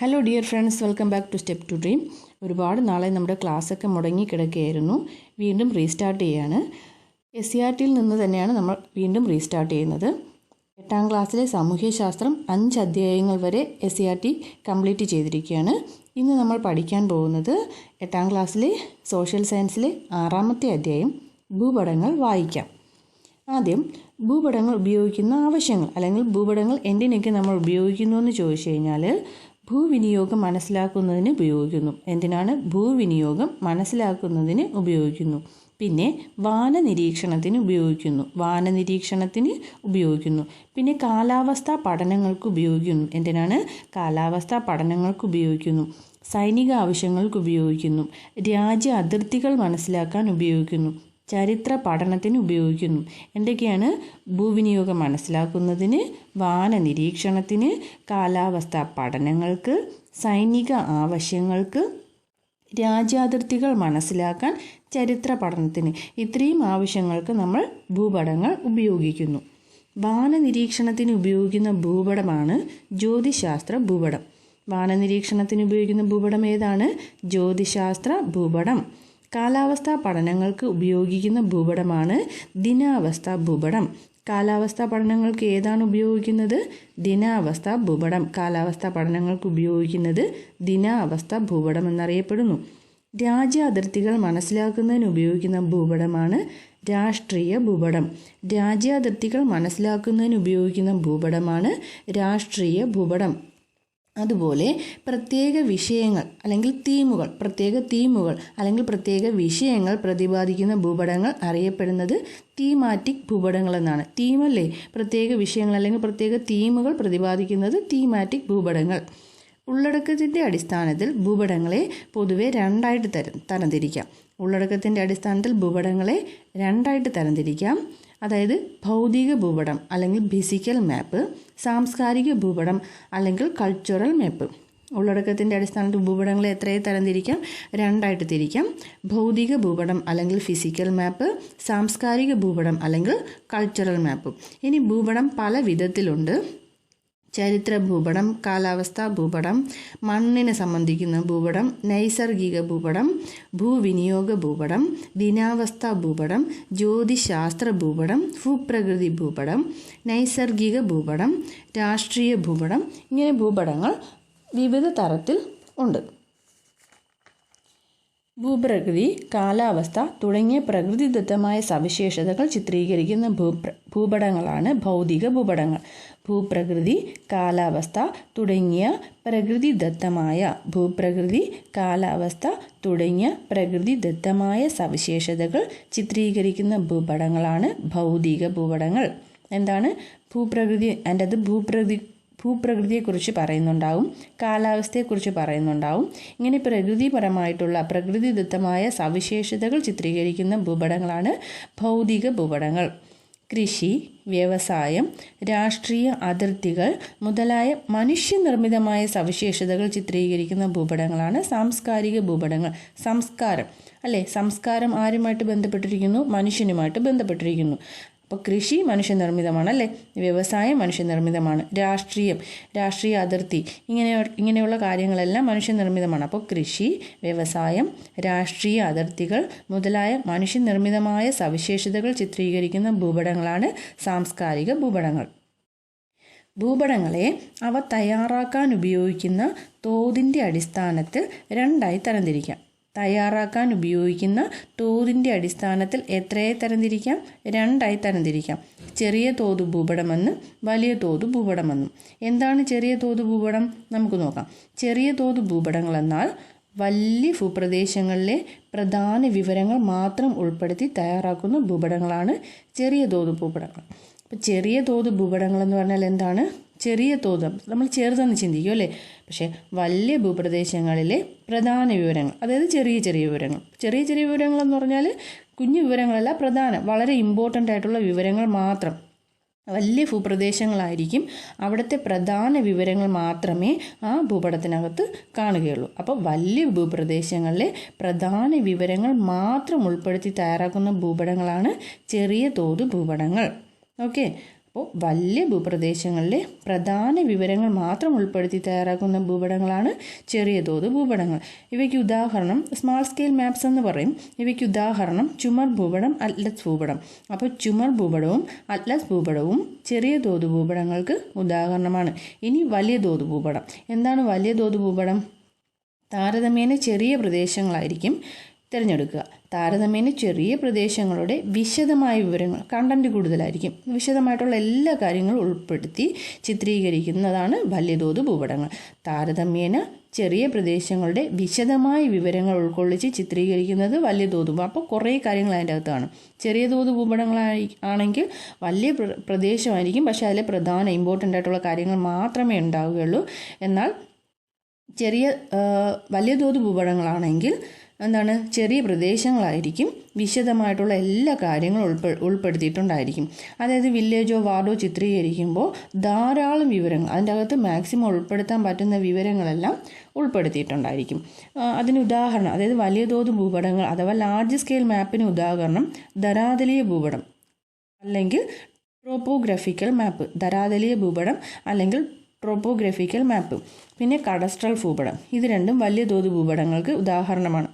Hello dear friends welcome back to step to dream ഒരുപാട് നാളെ നമ്മുടെ ക്ലാസ്സൊക്കെ മുടങ്ങി കിടക്കുകയായിരുന്നു വീണ്ടും റീസ്റ്റാർട്ട് ചെയ്യാണ്. എസ് സി ആർ ടിയിൽ നിന്ന് തന്നെയാണ് നമ്മൾ വീണ്ടും റീസ്റ്റാർട്ട് ചെയ്യുന്നത്. എട്ടാം ക്ലാസ്സിലെ സാമൂഹ്യശാസ്ത്രം അഞ്ച് അധ്യായങ്ങൾ വരെ S C R T complete ചെയ്തിരിക്കുകയാണ്. ഇന്ന് നമ്മൾ പഠിക്കാൻ പോകുന്നത് എട്ടാം ക്ലാസ്സിലെ സോഷ്യൽ സയൻസിലെ ആറാമത്തെ അധ്യായം ഭൂപടങ്ങൾ വായിക്കാം. ആദ്യം ഭൂപടങ്ങൾ ഉപയോഗിക്കുന്ന ആവശ്യങ്ങൾ അല്ലെങ്കിൽ ഭൂപടങ്ങൾ എന്തിനൊക്കെ നമ്മൾ ഉപയോഗിക്കുന്നു എന്ന് ചോദിച്ചു കഴിഞ്ഞാൽ ഭൂവിനിയോഗം മനസ്സിലാക്കുന്നതിന് ഉപയോഗിക്കുന്നു. എന്തിനാണ്? ഭൂവിനിയോഗം മനസ്സിലാക്കുന്നതിന് ഉപയോഗിക്കുന്നു. പിന്നെ വാന നിരീക്ഷണത്തിന് ഉപയോഗിക്കുന്നു. വാന നിരീക്ഷണത്തിന് ഉപയോഗിക്കുന്നു. പിന്നെ കാലാവസ്ഥാ പഠനങ്ങൾക്ക് ഉപയോഗിക്കുന്നു. എന്തിനാണ്? കാലാവസ്ഥാ പഠനങ്ങൾക്ക് ഉപയോഗിക്കുന്നു. സൈനിക ആവശ്യങ്ങൾക്ക് ഉപയോഗിക്കുന്നു. രാജ്യ അതിർത്തികൾ മനസ്സിലാക്കാൻ ഉപയോഗിക്കുന്നു. ചരിത്ര പഠനത്തിന് ഉപയോഗിക്കുന്നു. എന്തൊക്കെയാണ്? ഭൂവിനിയോഗം മനസ്സിലാക്കുന്നതിന് വാന നിരീക്ഷണത്തിന് കാലാവസ്ഥാ പഠനങ്ങൾക്ക് സൈനിക ആവശ്യങ്ങൾക്ക് രാജ്യാതിർത്തികൾ മനസ്സിലാക്കാൻ ചരിത്ര പഠനത്തിന്. ഇത്രയും ആവശ്യങ്ങൾക്ക് നമ്മൾ ഭൂപടങ്ങൾ ഉപയോഗിക്കുന്നു. വാന നിരീക്ഷണത്തിന് ഉപയോഗിക്കുന്ന ഭൂപടമാണ് ജ്യോതിശാസ്ത്ര ഭൂപടം. വാന നിരീക്ഷണത്തിന് ഉപയോഗിക്കുന്ന ഭൂപടം ഏതാണ്? ജ്യോതിശാസ്ത്ര ഭൂപടം. കാലാവസ്ഥാ പഠനങ്ങൾക്ക് ഉപയോഗിക്കുന്ന ഭൂപടമാണ് ദിനാവസ്ഥ ഭൂപടം. കാലാവസ്ഥാ പഠനങ്ങൾക്ക് ഏതാണ് ഉപയോഗിക്കുന്നത്? ദിനാവസ്ഥ ഭൂപടം. കാലാവസ്ഥാ പഠനങ്ങൾക്ക് ഉപയോഗിക്കുന്നത് ദിനാവസ്ഥ ഭൂപടം എന്നറിയപ്പെടുന്നു. രാജ്യ അതിർത്തികൾ മനസ്സിലാക്കുന്നതിന് ഉപയോഗിക്കുന്ന ഭൂപടമാണ് രാഷ്ട്രീയ ഭൂപടം. രാജ്യാതിർത്തികൾ മനസ്സിലാക്കുന്നതിന് ഉപയോഗിക്കുന്ന ഭൂപടമാണ് രാഷ്ട്രീയ ഭൂപടം. അതുപോലെ പ്രത്യേക വിഷയങ്ങൾ അല്ലെങ്കിൽ തീമുകൾ പ്രത്യേക തീമുകൾ അല്ലെങ്കിൽ പ്രത്യേക വിഷയങ്ങൾ പ്രതിപാദിക്കുന്ന ഭൂപടങ്ങൾ അറിയപ്പെടുന്നത് തീമാറ്റിക് ഭൂപടങ്ങൾ എന്നാണ് തീമല്ലേ? പ്രത്യേക വിഷയങ്ങൾ അല്ലെങ്കിൽ പ്രത്യേക തീമുകൾ പ്രതിപാദിക്കുന്നത് തീമാറ്റിക് ഭൂപടങ്ങൾ. ഉള്ളടക്കത്തിന്റെ അടിസ്ഥാനത്തിൽ ഭൂപടങ്ങളെ പൊതുവെ രണ്ടായിട്ട് തരം തരംതിരിക്കാം. ഉള്ളടക്കത്തിന്റെ അടിസ്ഥാനത്തിൽ ഭൂപടങ്ങളെ രണ്ടായിട്ട് തരംതിരിക്കാം. അതായത് ഭൗതിക ഭൂപടം അല്ലെങ്കിൽ ഫിസിക്കൽ മാപ്പ് സാംസ്കാരിക ഭൂപടം അല്ലെങ്കിൽ കൾച്ചറൽ മാപ്പ് ഉള്ളടക്കത്തിന്റെ അടിസ്ഥാനത്തിൽ ഭൂപടങ്ങളെ എത്രയെ തരംതിരിക്കാം രണ്ടായിട്ട് തിരിക്കാം. ഭൗതിക ഭൂപടം അല്ലെങ്കിൽ ഫിസിക്കൽ മാപ്പ് സാംസ്കാരിക ഭൂപടം അല്ലെങ്കിൽ കൾച്ചറൽ മാപ്പ് ഇനി ഭൂപടം പല വിധത്തിലുണ്ട് ചരിത്ര ഭൂപടം കാലാവസ്ഥാ ഭൂപടം മണ്ണിനെ സംബന്ധിക്കുന്ന ഭൂപടം നൈസർഗിക ഭൂപടം ഭൂവിനിയോഗ ഭൂപടം ദിനാവസ്ഥാ ഭൂപടം ജ്യോതിശാസ്ത്ര ഭൂപടം ഭൂപ്രകൃതി ഭൂപടം നൈസർഗിക ഭൂപടം രാഷ്ട്രീയ ഭൂപടം ഇങ്ങനെ ഭൂപടങ്ങൾ വിവിധ തരത്തിൽ ഉണ്ട്. ഭൂപ്രകൃതി കാലാവസ്ഥ തുടങ്ങിയ പ്രകൃതിദത്തമായ സവിശേഷതകൾ ചിത്രീകരിക്കുന്ന ഭൂപ്ര ഭൂപടങ്ങളാണ് ഭൗതിക ഭൂപടങ്ങൾ. ഭൂപ്രകൃതി കാലാവസ്ഥ തുടങ്ങിയ പ്രകൃതിദത്തമായ ഭൂപ്രകൃതി കാലാവസ്ഥ തുടങ്ങിയ പ്രകൃതിദത്തമായ സവിശേഷതകൾ ചിത്രീകരിക്കുന്ന ഭൂപടങ്ങളാണ് ഭൗതിക ഭൂപടങ്ങൾ. എന്താണ്? ഭൂപ്രകൃതി അതിന്റെ അത് ഭൂപ്രകൃതി ഭൂപ്രകൃതിയെക്കുറിച്ച് പറയുന്നുണ്ടാവും കാലാവസ്ഥയെക്കുറിച്ച് പറയുന്നുണ്ടാവും. ഇങ്ങനെ പ്രകൃതിപരമായിട്ടുള്ള പ്രകൃതിദത്തമായ സവിശേഷതകൾ ചിത്രീകരിക്കുന്ന ഭൂപടങ്ങളാണ് ഭൗതിക ഭൂപടങ്ങൾ. കൃഷി വ്യവസായം രാഷ്ട്രീയ അതിർത്തികൾ മുതലായ മനുഷ്യനിർമ്മിതമായ സവിശേഷതകൾ ചിത്രീകരിക്കുന്ന ഭൂപടങ്ങളാണ് സാംസ്കാരിക ഭൂപടങ്ങൾ. സംസ്കാരം. അല്ലേ? സംസ്കാരം ആരുമായിട്ട് ബന്ധപ്പെട്ടിരിക്കുന്നു? മനുഷ്യനുമായിട്ട് ബന്ധപ്പെട്ടിരിക്കുന്നു. അപ്പോൾ കൃഷി മനുഷ്യനിർമ്മിതമാണ് അല്ലേ വ്യവസായം മനുഷ്യനിർമ്മിതമാണ്. രാഷ്ട്രീയം രാഷ്ട്രീയ അതിർത്തി ഇങ്ങനെ ഇങ്ങനെയുള്ള കാര്യങ്ങളെല്ലാം മനുഷ്യനിർമ്മിതമാണ്. അപ്പോൾ കൃഷി വ്യവസായം രാഷ്ട്രീയ അതിർത്തികൾ മുതലായ മനുഷ്യനിർമ്മിതമായ സവിശേഷതകൾ ചിത്രീകരിക്കുന്ന ഭൂപടങ്ങളാണ് സാംസ്കാരിക ഭൂപടങ്ങൾ. ഭൂപടങ്ങളെ അവ തയ്യാറാക്കാൻ ഉപയോഗിക്കുന്ന തോതിന്റെ അടിസ്ഥാനത്തിൽ രണ്ടായി തരംതിരിക്കാം. തയ്യാറാക്കാൻ ഉപയോഗിക്കുന്ന തോതിന്റെ അടിസ്ഥാനത്തിൽ എത്രയായി തരംതിരിക്കാം? രണ്ടായി തരംതിരിക്കാം. ചെറിയ തോത് ഭൂപടമെന്നും വലിയ തോത് ഭൂപടമെന്നും. എന്താണ് ചെറിയ തോത് ഭൂപടം? നമുക്ക് നോക്കാം. ചെറിയ തോത് ഭൂപടങ്ങൾ എന്നാൽ വലിയ ഭൂപ്രദേശങ്ങളിലെ പ്രധാന വിവരങ്ങൾ മാത്രം ഉൾപ്പെടുത്തി തയ്യാറാക്കുന്ന ഭൂപടങ്ങളാണ് ചെറിയ തോത് ഭൂപടങ്ങൾ. അപ്പോൾ ചെറിയ തോത് ഭൂപടങ്ങൾ എന്ന് പറഞ്ഞാൽ എന്താണ്? ചെറിയ തോത് നമ്മൾ ചെറുതെന്ന് ചിന്തിക്കും അല്ലേ? പക്ഷേ വലിയ ഭൂപ്രദേശങ്ങളിലെ പ്രധാന വിവരങ്ങൾ അതായത് ചെറിയ ചെറിയ വിവരങ്ങൾ. ചെറിയ ചെറിയ വിവരങ്ങൾ എന്ന് പറഞ്ഞാൽ കുഞ്ഞു വിവരങ്ങളല്ല പ്രധാന വളരെ ഇമ്പോർട്ടന്റ് ആയിട്ടുള്ള വിവരങ്ങൾ മാത്രം. വലിയ ഭൂപ്രദേശങ്ങളായിരിക്കും അവിടുത്തെ പ്രധാന വിവരങ്ങൾ മാത്രമേ ആ ഭൂപടത്തിനകത്ത് കാണുകയുള്ളൂ. അപ്പോൾ വലിയ ഭൂപ്രദേശങ്ങളിലെ പ്രധാന വിവരങ്ങൾ മാത്രം ഉൾപ്പെടുത്തി തയ്യാറാക്കുന്ന ഭൂപടങ്ങളാണ് ചെറിയ തോത് ഭൂപടങ്ങൾ. ഓക്കെ? അപ്പോൾ വലിയ ഭൂപ്രദേശങ്ങളിലെ പ്രധാന വിവരങ്ങൾ മാത്രം ഉൾപ്പെടുത്തി തയ്യാറാക്കുന്ന ഭൂപടങ്ങളാണ് ചെറിയ തോത് ഭൂപടങ്ങൾ. ഇവയ്ക്ക് ഉദാഹരണം സ്മാൾ സ്കെയിൽ മാപ്സ് എന്ന് പറയും. ഇവയ്ക്ക് ഉദാഹരണം ചുമർ ഭൂപടം അറ്റ്ലസ് ഭൂപടം. അപ്പോൾ ചുമർ ഭൂപടവും അറ്റ്ലസ് ഭൂപടവും ചെറിയ തോത് ഭൂപടങ്ങൾക്ക് ഉദാഹരണമാണ്. ഇനി വലിയ തോത് ഭൂപടം. എന്താണ് വലിയ തോത് ഭൂപടം? താരതമ്യേന ചെറിയ പ്രദേശങ്ങളായിരിക്കും തിരഞ്ഞെടുക്കുക. താരതമ്യേന ചെറിയ പ്രദേശങ്ങളുടെ വിശദമായ വിവരങ്ങൾ കണ്ടന്റ് കൂടുതലായിരിക്കും. വിശദമായിട്ടുള്ള എല്ലാ കാര്യങ്ങളും ഉൾപ്പെടുത്തി ചിത്രീകരിക്കുന്നതാണ് ബല്യതോത് ഭൂപടങ്ങൾ. താരതമ്യേന ചെറിയ പ്രദേശങ്ങളുടെ വിശദമായ വിവരങ്ങൾ ഉൾക്കൊള്ളിച്ച് ചിത്രീകരിക്കുന്നത് വലിയ തോത് അപ്പോൾ കുറേ കാര്യങ്ങൾ അതിന്റെ അകത്ത് കാണും. ചെറിയ തോത് ഭൂപടങ്ങളായി ആണെങ്കിൽ വലിയ പ്ര- പ്രദേശമായിരിക്കും. പക്ഷേ അതിലെ പ്രധാന ഇമ്പോർട്ടന്റ് ആയിട്ടുള്ള കാര്യങ്ങൾ മാത്രമേ ഉണ്ടാവുകയുള്ളൂ. എന്നാൽ ചെറിയ വലിയ തോത് ഭൂപടങ്ങളാണെങ്കിൽ എന്താണ്? ചെറിയ പ്രദേശങ്ങളായിരിക്കും വിശദമായിട്ടുള്ള എല്ലാ കാര്യങ്ങളും ഉൾപ്പെ ഉൾപ്പെടുത്തിയിട്ടുണ്ടായിരിക്കും. അതായത് വില്ലേജോ വാർഡോ ചിത്രീകരിക്കുമ്പോൾ ധാരാളം വിവരങ്ങൾ അതിന്റെ അകത്ത് മാക്സിമം ഉൾപ്പെടുത്താൻ പറ്റുന്ന വിവരങ്ങളെല്ലാം ഉൾപ്പെടുത്തിയിട്ടുണ്ടായിരിക്കും. അതിന് ഉദാഹരണം അതായത് വലിയ തോത് ഭൂപടങ്ങൾ അഥവാ ലാർജ് സ്കെയിൽ മാപ്പിന് ഉദാഹരണം ധരാതലീയ ഭൂപടം അല്ലെങ്കിൽ ട്രോപ്പോഗ്രഫിക്കൽ മാപ്പ് ധരാതലീയ ഭൂപടം അല്ലെങ്കിൽ ട്രോപ്പോഗ്രഫിക്കൽ മാപ്പ് പിന്നെ കടസ്ട്രൽ ഭൂപടം ഇത് രണ്ടും വലിയ തോത് ഭൂപടങ്ങൾക്ക് ഉദാഹരണമാണ്.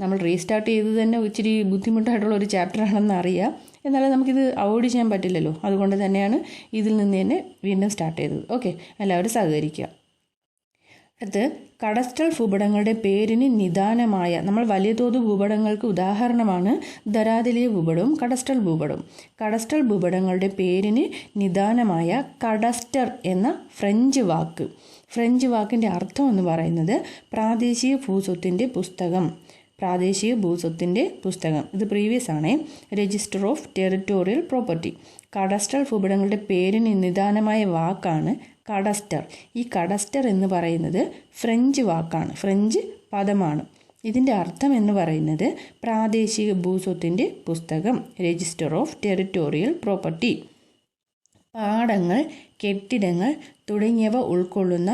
നമ്മൾ റീസ്റ്റാർട്ട് ചെയ്ത് തന്നെ ഇച്ചിരി ബുദ്ധിമുട്ടായിട്ടുള്ള ഒരു ചാപ്റ്ററാണെന്ന് അറിയാം. എന്നാലും നമുക്കിത് അവോയ്ഡ് ചെയ്യാൻ പറ്റില്ലല്ലോ. അതുകൊണ്ട് തന്നെയാണ് ഇതിൽ നിന്ന് തന്നെ വീണ്ടും സ്റ്റാർട്ട് ചെയ്തത്. ഓക്കെ എല്ലാവരും സഹകരിക്കുക. അടുത്ത് കടസ്റ്റൽ ഭൂപടങ്ങളുടെ പേരിന് നിദാനമായ നമ്മൾ വലിയ തോത് ഭൂപടങ്ങൾക്ക് ഉദാഹരണമാണ് ധരാതലീയ ഭൂപടവും കടസ്റ്റൽ ഭൂപടവും. കടസ്റ്റൽ ഭൂപടങ്ങളുടെ പേരിന് നിദാനമായ കടസ്റ്റർ എന്ന ഫ്രഞ്ച് വാക്ക്. ഫ്രഞ്ച് വാക്കിന്റെ അർത്ഥം എന്ന് പറയുന്നത് പ്രാദേശിക ഭൂസ്വത്തിന്റെ പുസ്തകം. പ്രാദേശിക ഭൂസ്വത്തിന്റെ പുസ്തകം. ഇത് പ്രീവിയസ് ആണ്. Register of territorial property cadaster ഭൂപടങ്ങളുടെ പേരിന് നിദാനമായ വാക്കാണ് കടസ്റ്റർ ഈ കടസ്റ്റർ എന്ന് പറയുന്നത് ഫ്രഞ്ച് വാക്കാണ്. ഫ്രഞ്ച് പദമാണ്. ഇതിന്റെ അർത്ഥം എന്ന് പറയുന്നത് പ്രാദേശിക ഭൂസ്വത്തിന്റെ പുസ്തകം. രജിസ്റ്റർ ഓഫ് ടെറിട്ടോറിയൽ പ്രോപ്പർട്ടി പാടങ്ങൾ കെട്ടിടങ്ങൾ തുടങ്ങിയവ ഉൾക്കൊള്ളുന്ന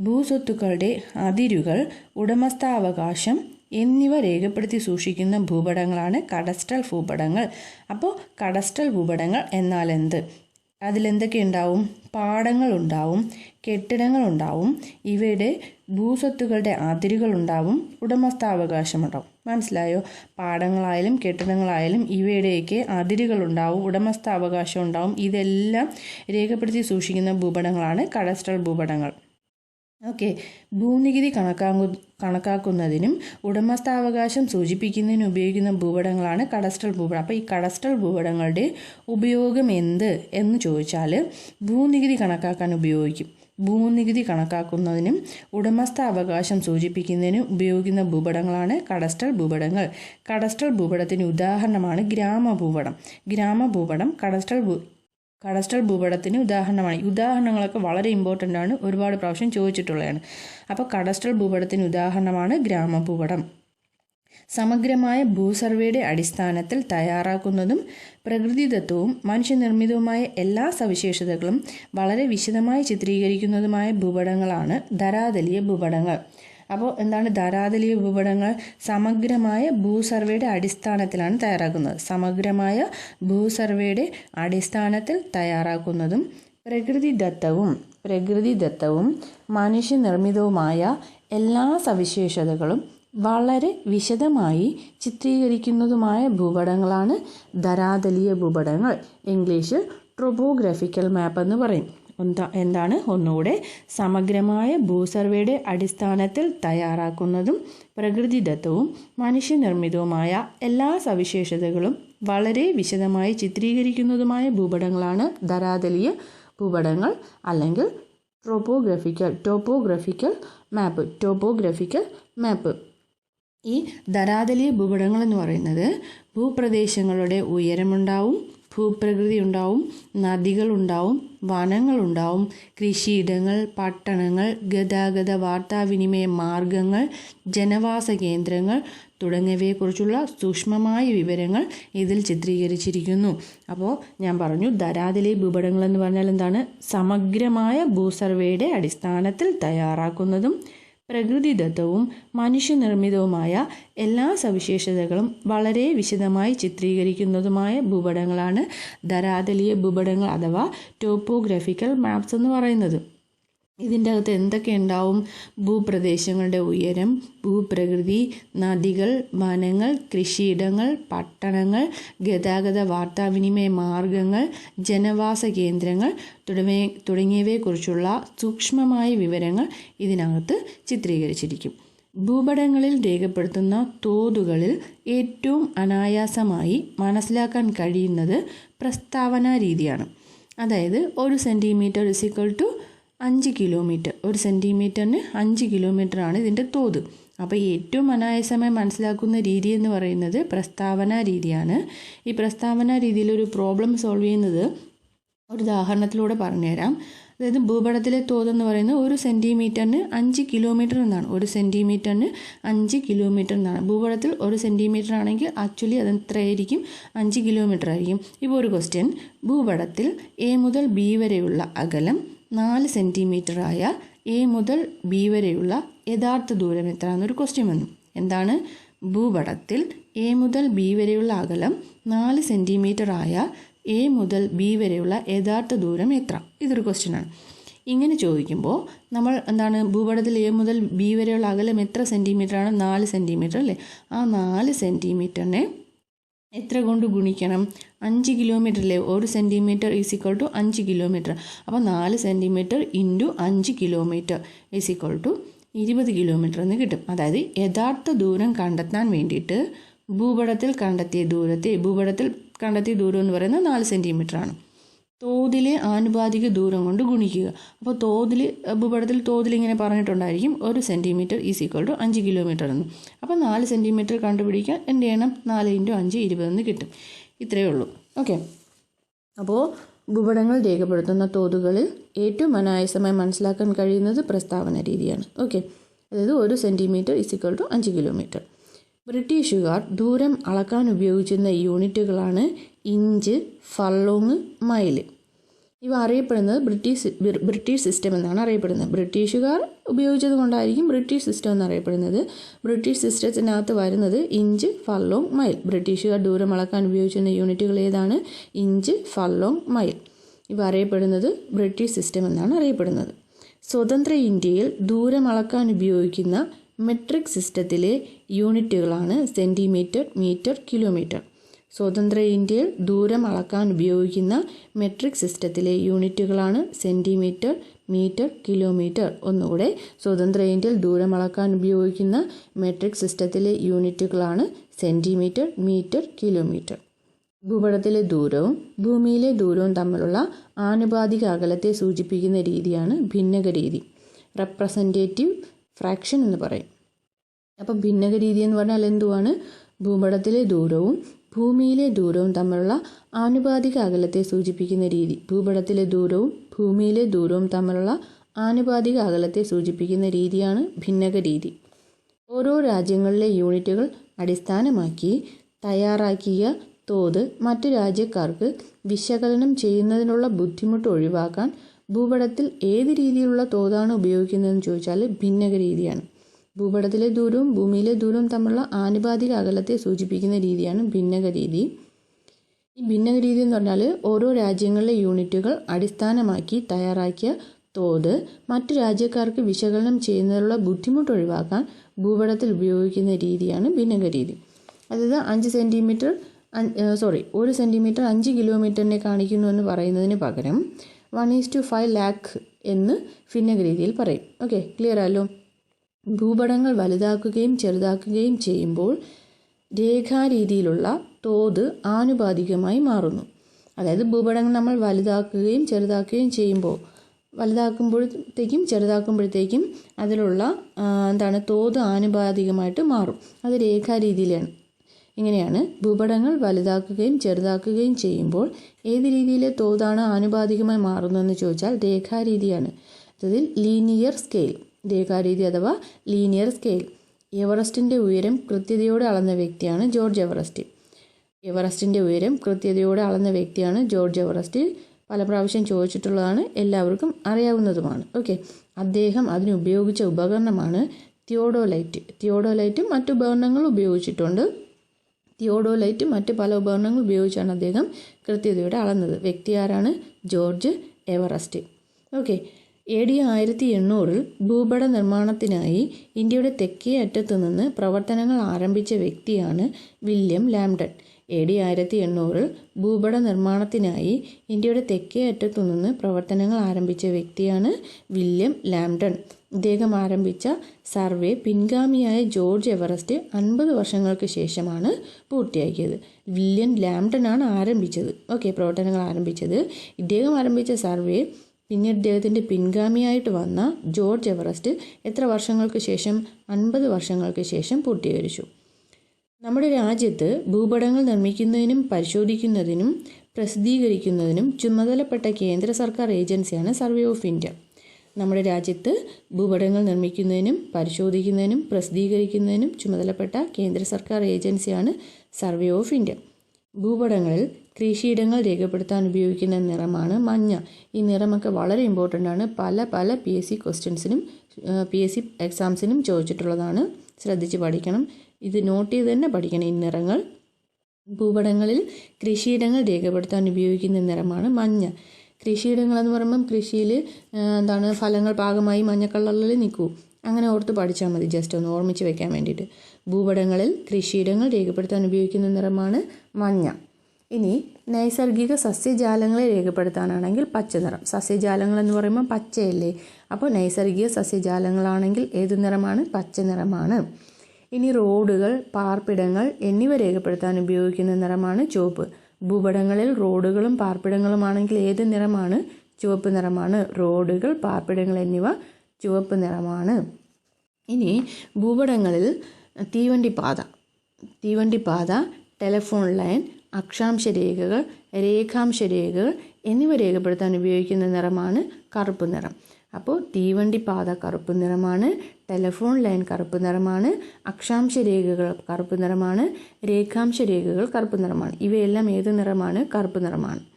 ഭൂസ്വത്തുക്കളുടെ അതിരുകൾ ഉടമസ്ഥാവകാശം എന്നിവ രേഖപ്പെടുത്തി സൂക്ഷിക്കുന്ന ഭൂപടങ്ങളാണ് കടസ്റ്റൽ ഭൂപടങ്ങൾ. അപ്പോൾ കടസ്റ്റൽ ഭൂപടങ്ങൾ എന്നാൽ എന്ത് അതിലെന്തൊക്കെ ഉണ്ടാവും പാടങ്ങൾ ഉണ്ടാവും കെട്ടിടങ്ങൾ ഉണ്ടാവും ഇവയുടെ ഭൂസ്വത്തുകളുടെ ഭൂസ്വത്തുക്കളുടെ അതിരുകളുണ്ടാവും ഉടമസ്ഥാവകാശമുണ്ടാവും. മനസ്സിലായോ? പാടങ്ങളായാലും കെട്ടിടങ്ങളായാലും ഇവയുടെയൊക്കെ അതിരുകളുണ്ടാവും ഉടമസ്ഥാവകാശം ഉണ്ടാവും ഇതെല്ലാം രേഖപ്പെടുത്തി സൂക്ഷിക്കുന്ന ഭൂപടങ്ങളാണ് കടസ്ട്രൽ ഭൂപടങ്ങൾ. ഓക്കെ. ഭൂനികുതി കണക്കാക്കു കണക്കാക്കുന്നതിനും ഉടമസ്ഥാവകാശം സൂചിപ്പിക്കുന്നതിനും ഉപയോഗിക്കുന്ന ഭൂപടങ്ങളാണ് കഡസ്ട്രൽ ഭൂപടം. അപ്പോൾ ഈ കഡസ്ട്രൽ ഭൂപടങ്ങളുടെ ഉപയോഗം എന്ത് എന്ന് ചോദിച്ചാൽ ഭൂനികുതി കണക്കാക്കാൻ ഉപയോഗിക്കും. ഭൂനികുതി കണക്കാക്കുന്നതിനും ഉടമസ്ഥാവകാശം സൂചിപ്പിക്കുന്നതിനും ഉപയോഗിക്കുന്ന ഭൂപടങ്ങളാണ് കഡസ്ട്രൽ ഭൂപടങ്ങൾ. കഡസ്ട്രൽ ഭൂപടത്തിന് ഉദാഹരണമാണ് ഗ്രാമഭൂപടം. ഗ്രാമഭൂപടം കഡസ്ട്രൽ കഡസ്ട്രൽ ഭൂപടത്തിന് ഉദാഹരണമാണ്. ഉദാഹരണങ്ങളൊക്കെ വളരെ ഇമ്പോർട്ടന്റ് ആണ്. ഒരുപാട് പ്രാവശ്യം ചോദിച്ചിട്ടുള്ളതാണ്. അപ്പോൾ കടസ്റ്റൽ ഭൂപടത്തിന് ഉദാഹരണമാണ് ഗ്രാമഭൂപടം. സമഗ്രമായ ഭൂസർവേയുടെ അടിസ്ഥാനത്തിൽ തയ്യാറാക്കുന്നതും പ്രകൃതിദത്തവും മനുഷ്യനിർമ്മിതവുമായ എല്ലാ സവിശേഷതകളും വളരെ വിശദമായി ചിത്രീകരിക്കുന്നതുമായ ഭൂപടങ്ങളാണ് ധരാതലീയ ഭൂപടങ്ങൾ. അപ്പോൾ എന്താണ് ധാരാതലി ഭൂപടങ്ങൾ സമഗ്രമായ ഭൂസർവേയുടെ അടിസ്ഥാനത്തിലാണ് തയ്യാറാക്കുന്നത്. സമഗ്രമായ ഭൂസർവേയുടെ അടിസ്ഥാനത്തിൽ തയ്യാറാക്കുന്നതും പ്രകൃതിദത്തവും പ്രകൃതിദത്തവും മനുഷ്യനിർമ്മിതവുമായ എല്ലാ സവിശേഷതകളും വളരെ വിശദമായി ചിത്രീകരിക്കുന്നതുമായ ഭൂപടങ്ങളാണ് ധരാതലീയ ഭൂപടങ്ങൾ ഇംഗ്ലീഷിൽ ട്രോപ്പോഗ്രാഫിക്കൽ മാപ്പ് എന്ന് പറയും. എന്താ എന്താണ് ഒന്നുകൂടെ സമഗ്രമായ ഭൂസർവേയുടെ അടിസ്ഥാനത്തിൽ തയ്യാറാക്കുന്നതും പ്രകൃതിദത്തവും മനുഷ്യനിർമ്മിതവുമായ എല്ലാ സവിശേഷതകളും വളരെ വിശദമായി ചിത്രീകരിക്കുന്നതുമായ ഭൂപടങ്ങളാണ് ധരാതലീയ ഭൂപടങ്ങൾ അല്ലെങ്കിൽ ട്രോപ്പോഗ്രഫിക്കൽ ടോപ്പോഗ്രഫിക്കൽ മാപ്പ് ടോപ്പോഗ്രഫിക്കൽ മാപ്പ്. ഈ ധരാതലീയ ഭൂപടങ്ങൾ എന്ന് പറയുന്നത് ഭൂപ്രദേശങ്ങളുടെ ഉയരമുണ്ടാവും ഭൂപ്രകൃതി ഉണ്ടാവും നദികളുണ്ടാവും വനങ്ങളുണ്ടാവും കൃഷിയിടങ്ങൾ പട്ടണങ്ങൾ ഗതാഗത വാർത്താവിനിമയ മാർഗങ്ങൾ ജനവാസ കേന്ദ്രങ്ങൾ തുടങ്ങിയവയെക്കുറിച്ചുള്ള സൂക്ഷ്മമായ വിവരങ്ങൾ ഇതിൽ ചിത്രീകരിച്ചിരിക്കുന്നു. അപ്പോൾ ഞാൻ പറഞ്ഞു ധരാതിലെ ഭൂപടങ്ങൾ എന്ന് പറഞ്ഞാൽ എന്താണ്? സമഗ്രമായ ഭൂസർവേയുടെ അടിസ്ഥാനത്തിൽ തയ്യാറാക്കുന്നതും പ്രകൃതിദത്തവും മനുഷ്യനിർമ്മിതവുമായ എല്ലാ സവിശേഷതകളും വളരെ വിശദമായി ചിത്രീകരിക്കുന്നതുമായ ഭൂപടങ്ങളാണ് ധരാതലീയ ഭൂപടങ്ങൾ അഥവാ ടോപ്പോഗ്രാഫിക്കൽ മാപ്സ് എന്ന് പറയുന്നത്. ഇതിന്റെ അകത്ത് എന്തൊക്കെ ഉണ്ടാവും? ഭൂപ്രദേശങ്ങളുടെ ഉയരം ഭൂപ്രകൃതി നദികൾ വനങ്ങൾ കൃഷിയിടങ്ങൾ പട്ടണങ്ങൾ ഗതാഗത വാർത്താവിനിമയ മാർഗങ്ങൾ ജനവാസ കേന്ദ്രങ്ങൾ തുടങ്ങിയ തുടങ്ങിയവയെക്കുറിച്ചുള്ള സൂക്ഷ്മമായ വിവരങ്ങൾ ഇതിനകത്ത് ചിത്രീകരിച്ചിരിക്കും. ഭൂപടങ്ങളിൽ രേഖപ്പെടുത്തുന്ന തോതുകളിൽ ഏറ്റവും അനായാസമായി മനസ്സിലാക്കാൻ കഴിയുന്നത് പ്രസ്താവന രീതിയാണ്. അതായത് ഒരു സെന്റിമീറ്റർ ഇസിക്വൽ ടു അഞ്ച് കിലോമീറ്റർ. ഒരു സെന്റിമീറ്ററിന് അഞ്ച് കിലോമീറ്ററാണ് ഇതിന്റെ തോത്. അപ്പോൾ ഏറ്റവും അനായാസമായി മനസ്സിലാക്കുന്ന രീതി എന്ന് പറയുന്നത് പ്രസ്താവന രീതിയാണ്. ഈ പ്രസ്താവന രീതിയിൽ ഒരു പ്രോബ്ലം സോൾവ് ചെയ്യുന്നത് ഒരു ഉദാഹരണത്തിലൂടെ പറഞ്ഞുതരാം. അതായത് ഭൂപടത്തിലെ തോതെന്ന് പറയുന്നത് ഒരു സെന്റിമീറ്ററിന് അഞ്ച് കിലോമീറ്റർ എന്നാണ്. ഒരു സെന്റിമീറ്ററിന് അഞ്ച് കിലോമീറ്റർ എന്നാണ്. ഭൂപടത്തിൽ ഒരു സെന്റിമീറ്റർ ആണെങ്കിൽ ആക്ച്വലി അത് എത്രയായിരിക്കും? അഞ്ച് കിലോമീറ്റർ ആയിരിക്കും ഇപ്പോൾ ഒരു ക്വസ്റ്റ്യൻ ഭൂപടത്തിൽ എ മുതൽ ബി വരെയുള്ള അകലം നാല് സെന്റിമീറ്റർ ആയ എ മുതൽ ബി വരെയുള്ള യഥാർത്ഥ ദൂരം എത്ര എന്നൊരു ക്വസ്റ്റ്യൻ വന്നു. എന്താണ്? ഭൂപടത്തിൽ എ മുതൽ ബി വരെയുള്ള അകലം നാല് സെന്റിമീറ്റർ ആയ എ മുതൽ ബി വരെയുള്ള യഥാർത്ഥ ദൂരം എത്ര? ഇതൊരു ക്വസ്റ്റ്യൻ ആണ്. ഇങ്ങനെ ചോദിക്കുമ്പോൾ നമ്മൾ എന്താണ്? ഭൂപടത്തിൽ എ മുതൽ ബി വരെയുള്ള അകലം എത്ര സെന്റിമീറ്റർ ആണ്? നാല് സെന്റിമീറ്റർ അല്ലേ? ആ നാല് സെന്റിമീറ്ററിനെ എത്ര കൊണ്ട് ഗുണിക്കണം? അഞ്ച് കിലോമീറ്റർ അല്ലേ ഒരു സെന്റിമീറ്റർ ഈസ് ഈക്വൾ ടു അഞ്ച് കിലോമീറ്റർ. അപ്പോൾ നാല് സെന്റിമീറ്റർ ഇന്റു അഞ്ച് കിലോമീറ്റർ ഈസ് ഈക്വൾ ടു ഇരുപത് കിലോമീറ്റർ എന്ന് കിട്ടും. അതായത് യഥാർത്ഥ ദൂരം കണ്ടെത്താൻ വേണ്ടിയിട്ട് ഭൂപടത്തിൽ കണ്ടെത്തിയ ദൂരത്തെ ഭൂപടത്തിൽ കണ്ടെത്തിയ ദൂരം എന്ന് പറയുന്നത് നാല് സെന്റിമീറ്റർ ആണ്. തോതിലെ ആനുപാതിക ദൂരം കൊണ്ട് ഗുണിക്കുക. അപ്പോൾ തോതിൽ ഭൂപടത്തിൽ തോതിൽ ഇങ്ങനെ പറഞ്ഞിട്ടുണ്ടായിരിക്കും. ഒരു സെന്റിമീറ്റർ ഈസ് ഈക്വൽ ടു അഞ്ച് കിലോമീറ്റർ എന്ന്. അപ്പോൾ നാല് സെന്റിമീറ്റർ കണ്ടുപിടിക്കാൻ എന്ത് ചെയ്യണം നാല് ഇന്റു അഞ്ച് ഇരുപതെന്ന് കിട്ടും. ഇത്രയേ ഉള്ളൂ. ഓക്കെ അപ്പോൾ ഭൂപടങ്ങൾ രേഖപ്പെടുത്തുന്ന തോതുകളിൽ ഏറ്റവും അനായാസമായി മനസ്സിലാക്കാൻ കഴിയുന്നത് പ്രസ്താവന രീതിയാണ്. ഓക്കെ അതായത് ഒരു സെന്റിമീറ്റർ ഈസ് ഈക്വൾ ടു അഞ്ച് കിലോമീറ്റർ ബ്രിട്ടീഷുകാർ ദൂരം അളക്കാൻ ഉപയോഗിച്ചിരുന്ന യൂണിറ്റുകളാണ് ഇഞ്ച് ഫർലോങ് മൈൽ ഇവ അറിയപ്പെടുന്നത് ബ്രിട്ടീഷ് ബ്രിട്ടീഷ് സിസ്റ്റം എന്നാണ് അറിയപ്പെടുന്നത്. ബ്രിട്ടീഷുകാർ ഉപയോഗിച്ചത് കൊണ്ടായിരിക്കും ബ്രിട്ടീഷ് സിസ്റ്റം എന്നറിയപ്പെടുന്നത് ബ്രിട്ടീഷ് സിസ്റ്റത്തിനകത്ത് വരുന്നത് ഇഞ്ച് ഫർലോങ് മൈൽ. ബ്രിട്ടീഷുകാർ ദൂരം അളക്കാൻ ഉപയോഗിച്ചിരുന്ന യൂണിറ്റുകൾ ഏതാണ്? Inch furlong mile. ഇവ അറിയപ്പെടുന്നത് ബ്രിട്ടീഷ് സിസ്റ്റം എന്നാണ് അറിയപ്പെടുന്നത്. സ്വതന്ത്ര ഇന്ത്യയിൽ ദൂരം അളക്കാൻ ഉപയോഗിക്കുന്ന മെട്രിക് സിസ്റ്റത്തിലെ യൂണിറ്റുകളാണ് സെന്റിമീറ്റർ മീറ്റർ കിലോമീറ്റർ സ്വതന്ത്ര ഇന്ത്യയിൽ ദൂരം അളക്കാൻ ഉപയോഗിക്കുന്ന മെട്രിക് സിസ്റ്റത്തിലെ യൂണിറ്റുകളാണ് സെന്റിമീറ്റർ മീറ്റർ കിലോമീറ്റർ. ഒന്നുകൂടെ സ്വതന്ത്ര ഇന്ത്യയിൽ ദൂരം അളക്കാൻ ഉപയോഗിക്കുന്ന മെട്രിക് സിസ്റ്റത്തിലെ യൂണിറ്റുകളാണ് സെന്റിമീറ്റർ മീറ്റർ കിലോമീറ്റർ. ഭൂപടത്തിലെ ദൂരവും ഭൂമിയിലെ ദൂരവും തമ്മിലുള്ള ആനുപാതിക അകലത്തെ സൂചിപ്പിക്കുന്ന രീതിയാണ് ഭിന്നക രീതി റെപ്രസെന്റേറ്റീവ് ഫ്രാക്ഷൻ എന്ന് പറയും. അപ്പം ഭിന്നക രീതി എന്ന് പറഞ്ഞാൽ എന്തുവാണ്? ഭൂപടത്തിലെ ദൂരവും ഭൂമിയിലെ ദൂരവും തമ്മിലുള്ള ആനുപാതിക അകലത്തെ സൂചിപ്പിക്കുന്ന രീതി. ഭൂപടത്തിലെ ദൂരവും ഭൂമിയിലെ ദൂരവും തമ്മിലുള്ള ആനുപാതിക അകലത്തെ സൂചിപ്പിക്കുന്ന രീതിയാണ് ഭിന്നക രീതി. ഓരോ രാജ്യങ്ങളിലെ യൂണിറ്റുകൾ അടിസ്ഥാനമാക്കി തയ്യാറാക്കിയ തോത് മറ്റു രാജ്യക്കാർക്ക് വിശകലനം ചെയ്യുന്നതിനുള്ള ബുദ്ധിമുട്ട് ഒഴിവാക്കാൻ ഭൂപടത്തിൽ ഏത് രീതിയിലുള്ള തോതാണ് ഉപയോഗിക്കുന്നതെന്ന് ചോദിച്ചാൽ ഭിന്നക രീതിയാണ്. ഭൂപടത്തിലെ ദൂരവും ഭൂമിയിലെ ദൂരവും തമ്മിലുള്ള ആനുപാതിക അകലത്തെ സൂചിപ്പിക്കുന്ന രീതിയാണ് ഭിന്നക രീതി ഈ ഭിന്നക രീതി എന്ന് പറഞ്ഞാൽ ഓരോ രാജ്യങ്ങളിലെ യൂണിറ്റുകൾ അടിസ്ഥാനമാക്കി തയ്യാറാക്കിയ തോത് മറ്റു രാജ്യക്കാർക്ക് വിശകലനം ചെയ്യുന്നതിനുള്ള ബുദ്ധിമുട്ട് ഒഴിവാക്കാൻ ഭൂപടത്തിൽ ഉപയോഗിക്കുന്ന രീതിയാണ് ഭിന്നക രീതി അതായത് അഞ്ച് സെന്റിമീറ്റർ സോറി ഒരു സെന്റിമീറ്റർ അഞ്ച് കിലോമീറ്ററിനെ കാണിക്കുന്നു എന്ന് പറയുന്നതിന് പകരം one is to five lakh എന്ന് ഭിന്നക രീതിയിൽ പറയും. ഓക്കെ ക്ലിയർ ആയല്ലോ? ഭൂപടങ്ങൾ വലുതാക്കുകയും ചെറുതാക്കുകയും ചെയ്യുമ്പോൾ രേഖാരീതിയിലുള്ള തോത് ആനുപാതികമായി മാറുന്നു. അതായത് ഭൂപടങ്ങൾ നമ്മൾ വലുതാക്കുകയും ചെറുതാക്കുകയും ചെയ്യുമ്പോൾ വലുതാക്കുമ്പോഴത്തേക്കും ചെറുതാക്കുമ്പോഴത്തേക്കും അതിലുള്ള എന്താണ് തോത് ആനുപാതികമായിട്ട് മാറും. അത് രേഖാരീതിയിലാണ്. ഇങ്ങനെയാണ് ഭൂപടങ്ങൾ വലുതാക്കുകയും ചെറുതാക്കുകയും ചെയ്യുമ്പോൾ ഏത് രീതിയിലെ തോതാണ് ആനുപാതികമായി മാറുന്നതെന്ന് ചോദിച്ചാൽ രേഖാരീതിയാണ്. അതായത് ലീനിയർ സ്കെയിൽ രേഖാരീതി അഥവാ ലീനിയർ സ്കെയിൽ. എവറസ്റ്റിന്റെ ഉയരം കൃത്യതയോടെ അളന്ന വ്യക്തിയാണ് ജോർജ് എവറസ്റ്റ്. എവറസ്റ്റിന്റെ ഉയരം കൃത്യതയോടെ അളന്ന വ്യക്തിയാണ് ജോർജ് എവറസ്റ്റ്. പല പ്രാവശ്യം ചോദിച്ചിട്ടുള്ളതാണ് എല്ലാവർക്കും അറിയാവുന്നതുമാണ്. ഓക്കെ. അദ്ദേഹം അതിന് ഉപയോഗിച്ച ഉപകരണമാണ് തിയോഡോലൈറ്റ്. തിയോഡോലൈറ്റും മറ്റു ഉപകരണങ്ങൾ ഉപയോഗിച്ചിട്ടുണ്ട്. തിയോഡോലൈറ്റ് മറ്റ് പല ഉപകരണങ്ങൾ ഉപയോഗിച്ചാണ് അദ്ദേഹം കൃത്യതയോടെ അളന്നത്. വ്യക്തി ആരാണ്? George Everest. Okay. A D ആയിരത്തി എണ്ണൂറിൽ ഭൂപട നിർമ്മാണത്തിനായി ഇന്ത്യയുടെ തെക്കേ അറ്റത്തു നിന്ന് പ്രവർത്തനങ്ങൾ ആരംഭിച്ച വ്യക്തിയാണ് വില്യം ലാംഡൺ. എ ഡി ആയിരത്തി എണ്ണൂറിൽ ഭൂപട നിർമ്മാണത്തിനായി ഇന്ത്യയുടെ തെക്കേ അറ്റത്തു നിന്ന് പ്രവർത്തനങ്ങൾ ആരംഭിച്ച വ്യക്തിയാണ് വില്യം ലാംഡൺ. ഇദ്ദേഹം ആരംഭിച്ച സർവേ പിൻഗാമിയായ ജോർജ് എവറസ്റ്റ് അൻപത് വർഷങ്ങൾക്ക് ശേഷമാണ് പൂർത്തിയാക്കിയത്. വില്യം ലാംഡൺ ആണ് ആരംഭിച്ചത്. ഓക്കെ പ്രവർത്തനങ്ങൾ ആരംഭിച്ചത്. ഇദ്ദേഹം ആരംഭിച്ച സർവേ പിന്നീട് ഇദ്ദേഹത്തിന്റെ പിൻഗാമിയായിട്ട് വന്ന ജോർജ് എവറസ്റ്റ് എത്ര വർഷങ്ങൾക്ക് ശേഷം അൻപത് വർഷങ്ങൾക്ക് ശേഷം പൂർത്തീകരിച്ചു. നമ്മുടെ രാജ്യത്ത് ഭൂപടങ്ങൾ നിർമ്മിക്കുന്നതിനും പരിശോധിക്കുന്നതിനും പ്രസിദ്ധീകരിക്കുന്നതിനും ചുമതലപ്പെട്ട കേന്ദ്ര സർക്കാർ ഏജൻസിയാണ് സർവേ ഓഫ് ഇന്ത്യ. നമ്മുടെ രാജ്യത്ത് ഭൂപടങ്ങൾ നിർമ്മിക്കുന്നതിനും പരിശോധിക്കുന്നതിനും പ്രസിദ്ധീകരിക്കുന്നതിനും ചുമതലപ്പെട്ട കേന്ദ്ര സർക്കാർ ഏജൻസിയാണ് സർവേ ഓഫ് ഇന്ത്യ. ഭൂപടങ്ങളിൽ കൃഷിയിടങ്ങൾ രേഖപ്പെടുത്താൻ ഉപയോഗിക്കുന്ന നിറമാണ് മഞ്ഞ. ഈ നിറമൊക്കെ വളരെ ഇമ്പോർട്ടന്റ് ആണ്. പല പല പി എസ് സി ക്വസ്റ്റ്യൻസിനും പി എസ് സി എക്സാംസിനും ചോദിച്ചിട്ടുള്ളതാണ്. ശ്രദ്ധിച്ച് പഠിക്കണം. ഇത് നോട്ട് ചെയ്ത് തന്നെ പഠിക്കണം. ഈ നിറങ്ങൾ ഭൂപടങ്ങളിൽ കൃഷിയിടങ്ങൾ രേഖപ്പെടുത്താൻ ഉപയോഗിക്കുന്ന നിറമാണ് മഞ്ഞ. കൃഷിയിടങ്ങളെന്ന് പറയുമ്പം കൃഷിയിൽ എന്താണ് ഫലങ്ങൾ പാകമായി മഞ്ഞ കളറിൽ നിൽക്കൂ. അങ്ങനെ ഓർത്ത് പഠിച്ചാൽ മതി. ജസ്റ്റ് ഒന്ന് ഓർമ്മിച്ച് വെക്കാൻ വേണ്ടിയിട്ട്. ഭൂപടങ്ങളിൽ കൃഷിയിടങ്ങൾ രേഖപ്പെടുത്താൻ ഉപയോഗിക്കുന്ന നിറമാണ് മഞ്ഞ. ഇനി നൈസർഗിക സസ്യജാലങ്ങളെ രേഖപ്പെടുത്താനാണെങ്കിൽ പച്ച നിറം. സസ്യജാലങ്ങൾ എന്ന് പറയുമ്പോൾ പച്ചയല്ലേ? അപ്പോൾ നൈസർഗിക സസ്യജാലങ്ങളാണെങ്കിൽ ഏത് നിറമാണ്? പച്ച നിറമാണ്. ഇനി റോഡുകൾ പാർപ്പിടങ്ങൾ എന്നിവ രേഖപ്പെടുത്താൻ ഉപയോഗിക്കുന്ന നിറമാണ് ചുവപ്പ്. ഭൂപടങ്ങളിൽ റോഡുകളും പാർപ്പിടങ്ങളുമാണെങ്കിൽ ഏത് നിറമാണ്? ചുവപ്പ് നിറമാണ്. റോഡുകൾ പാർപ്പിടങ്ങൾ എന്നിവ ചുവപ്പ് നിറമാണ്. ഇനി ഭൂപടങ്ങളിൽ തീവണ്ടിപ്പാത തീവണ്ടിപ്പാത ടെലിഫോൺ ലൈൻ അക്ഷാംശ രേഖകൾ രേഖാംശ രേഖകൾ എന്നിവ രേഖപ്പെടുത്താൻ ഉപയോഗിക്കുന്ന നിറമാണ് കറുപ്പ് നിറം. അപ്പോൾ തീവണ്ടിപ്പാത കറുപ്പ് നിറമാണ് ടെലിഫോൺ ലൈൻ കറുപ്പ് നിറമാണ് അക്ഷാംശ രേഖകൾ കറുപ്പ് നിറമാണ് രേഖാംശ രേഖകൾ കറുപ്പ് നിറമാണ്. ഇവയെല്ലാം ഏത് നിറമാണ്? കറുപ്പ് നിറമാണ്.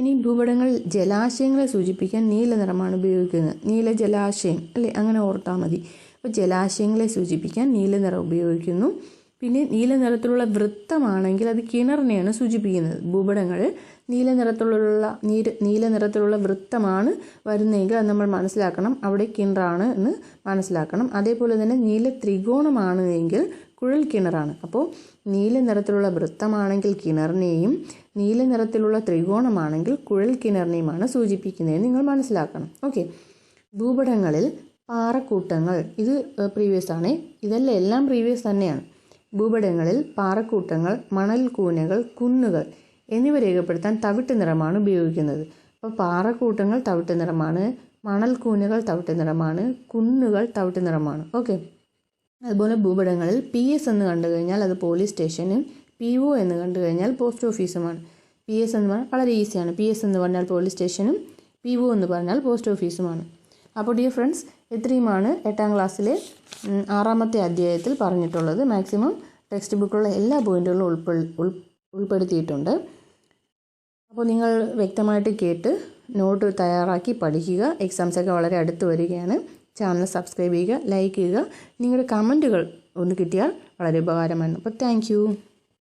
ഇനി ഭൂപടങ്ങൾ ജലാശയങ്ങളെ സൂചിപ്പിക്കാൻ നീല നിറമാണ് ഉപയോഗിക്കുന്നത്. നീല ജലാശയം അല്ലേ? അങ്ങനെ ഓർത്താൽ മതി. അപ്പോൾ ജലാശയങ്ങളെ സൂചിപ്പിക്കാൻ നീല നിറം ഉപയോഗിക്കുന്നു. പിന്നെ നീല നിറത്തിലുള്ള വൃത്തമാണെങ്കിൽ അത് കിണറിനെയാണ് സൂചിപ്പിക്കുന്നത്. ഭൂപടങ്ങൾ നീല നിറത്തിലുള്ള നീര് നീല നിറത്തിലുള്ള വൃത്തമാണ് വരുന്നതെങ്കിൽ അത് നമ്മൾ മനസ്സിലാക്കണം. അവിടെ കിണറാണ് എന്ന് മനസ്സിലാക്കണം. അതേപോലെ തന്നെ നീല ത്രികോണമാണ് എങ്കിൽ കുഴൽ കിണറാണ്. അപ്പോൾ നീല നിറത്തിലുള്ള വൃത്തമാണെങ്കിൽ കിണറിനെയും നീല നിറത്തിലുള്ള ത്രികോണമാണെങ്കിൽ കുഴൽ കിണറിനെയുമാണ് സൂചിപ്പിക്കുന്നത് നിങ്ങൾ മനസ്സിലാക്കണം. ഓക്കെ ഭൂപടങ്ങളിൽ പാറക്കൂട്ടങ്ങൾ ഇത് പ്രീവിയസ് ആണ്. ഇതെല്ലാം എല്ലാം പ്രീവിയസ് തന്നെയാണ്. ഭൂപടങ്ങളിൽ പാറക്കൂട്ടങ്ങൾ മണൽ കൂനകൾ കുന്നുകൾ എന്നിവ രേഖപ്പെടുത്താൻ തവിട്ട് നിറമാണ് ഉപയോഗിക്കുന്നത്. അപ്പോൾ പാറക്കൂട്ടങ്ങൾ തവിട്ട് നിറമാണ് മണൽ കൂനകൾ തവിട്ട് നിറമാണ് കുന്നുകൾ തവിട്ട് നിറമാണ്. ഓക്കെ അതുപോലെ ഭൂപടങ്ങളിൽ പി എസ് എന്ന് കണ്ടു കഴിഞ്ഞാൽ അത് പോലീസ് സ്റ്റേഷനും പി ഒ എന്ന് കണ്ടു കഴിഞ്ഞാൽ പോസ്റ്റ് ഓഫീസുമാണ് പി എസ് എന്ന് പറഞ്ഞാൽ വളരെ ഈസിയാണ് പി എസ് എന്ന് പറഞ്ഞാൽ പോലീസ് സ്റ്റേഷനും പി ഒ എന്ന് പറഞ്ഞാൽ പോസ്റ്റ് ഓഫീസുമാണ് അപ്പോൾ ഡിയർ ഫ്രണ്ട്സ് ഇത്രയുമാണ് എട്ടാം ക്ലാസ്സിലെ ആറാമത്തെ അധ്യായത്തിൽ പറഞ്ഞിട്ടുള്ളത്. മാക്സിമം ടെക്സ്റ്റ് ബുക്കുള്ള എല്ലാ പോയിന്റുകളും ഉൾപ്പെ ഉൾപ്പെടുത്തിയിട്ടുണ്ട്. അപ്പോൾ നിങ്ങൾ വ്യക്തമായിട്ട് കേട്ട് നോട്ട് തയ്യാറാക്കി പഠിക്കുക. എക്സാംസൊക്കെ വളരെ അടുത്ത് വരികയാണ്. ചാനൽ സബ്സ്ക്രൈബ് ചെയ്യുക ലൈക്ക് ചെയ്യുക. നിങ്ങളുടെ കമന്റുകൾ ഒന്ന് കിട്ടിയാൽ വളരെ ഉപകാരമായിരുന്നു അപ്പോൾ താങ്ക്